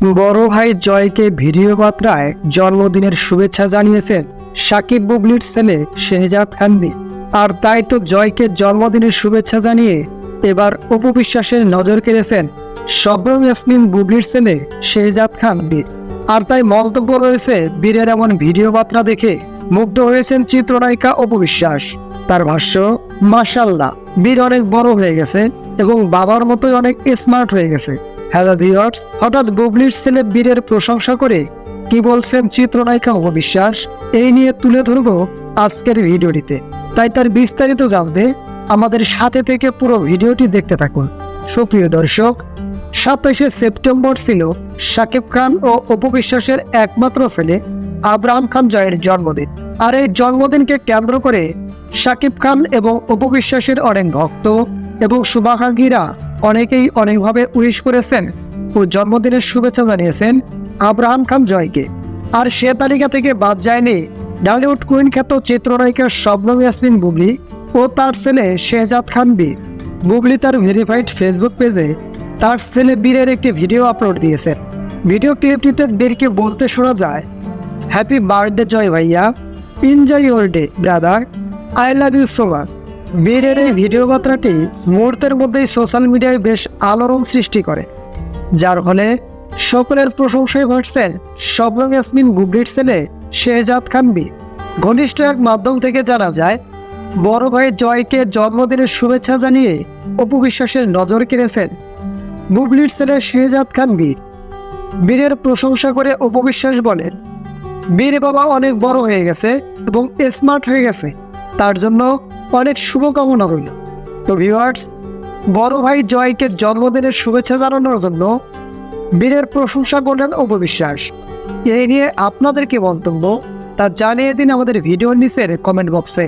বড় ভাই জয়কে ভিডিও বার্তায় জন্মদিনের শুভেচ্ছা জানিয়েছেন সাকিব বুবলির ছেলে শেহজাদ খানবি আর তাই তো জয়কে জন্মদিনের শুভেচ্ছা জানিয়ে এবার উপবিশ্বাসের নজর কেড়েছেন শবনম ইয়াসমিন বুবলির ছেলে শেহজাদ খান বীর আর তাই মন্তব্য রয়েছে বীরের এমন ভিডিও বার্তা দেখে মুগ্ধ হয়েছেন চিত্রনায়িকা অপবিশ্বাস। তার ভাষ্য মাসাল্লাহ বীর অনেক বড় হয়ে গেছে এবং বাবার মতোই অনেক স্মার্ট হয়ে গেছে। হ্যালো ভিওয়ার্স হঠাৎ বুবলির ছেলে বীরের প্রশংসা করে কি বলছেন চিত্রনায়িকা অপবিশ্বাস এই নিয়ে তুলে ধরব আজকের ভিডিওটিতে। তাই তার বিস্তারিত জানতে আমাদের সাথে থেকে পুরো ভিডিওটি দেখতে থাকুন। সুপ্রিয় দর্শক, সাতাশে সেপ্টেম্বর ছিল শাকিব খান ও অপবিশ্বাসের একমাত্র ছেলে আব্রাহাম খান জয়ের জন্মদিন। আর এই জন্মদিনকে কেন্দ্র করে শাকিব খান এবং অপবিশ্বাসের অনেক ভক্ত এবং শুভাকাঙ্ক্ষীরা অনেকেই অনেকভাবে উইশ করেছেন ও জন্মদিনের শুভেচ্ছা জানিয়েছেন আব্রাহাম খান জয়কে। আর সে তালিকা থেকে বাদ যায়নি ডালিউড কুইন খ্যাত চিত্রনায়িকা শবনম ইয়াসমিন বুবলি ও তার ছেলে শেহজাদ খান বীর। বুবলি তার ভেরিফাইড ফেসবুক পেজে তার ছেলে বীরের একটি ভিডিও আপলোড দিয়েছেন। ভিডিও ক্লিপটিতে বীরকে বলতে শোনা যায়, হ্যাপি বার্থডে জয় ভাইয়া, enjoy your day, brother, I love you so much. বীরের এই ভিডিও বার্তাটি মুহূর্তের মধ্যেই সোশ্যাল মিডিয়ায় বেশ আলোড়ন সৃষ্টি করে, যার ফলে সকলের প্রশংসায় ভাসছেন শবনম ইয়াসমিন বুবলির ছেলে শেহজাদ খান ঘনিষ্ঠ এক মাধ্যম থেকে জানা যায়, বড় ভাই জয়কে জন্মদিনের শুভেচ্ছা জানিয়ে অপু বিশ্বাসের নজর কেড়েছেন বুবলির ছেলে শেহজাদ খান বীর বীরের প্রশংসা করে অপবিশ্বাস বলেন, বীর বাবা অনেক বড় হয়ে গেছে এবং স্মার্ট হয়ে গেছে। তার জন্য অনেক শুভকামনা রইল। তো ভিউয়ার্স বড় ভাই জয়কে জন্মদিনের শুভেচ্ছা জানানোর জন্য বীরের প্রশংসা করলেন অপবিশ্বাস। এই নিয়ে আপনাদের কি মন্তব্য তা জানিয়ে দিন আমাদের ভিডিওর নিচের কমেন্ট বক্সে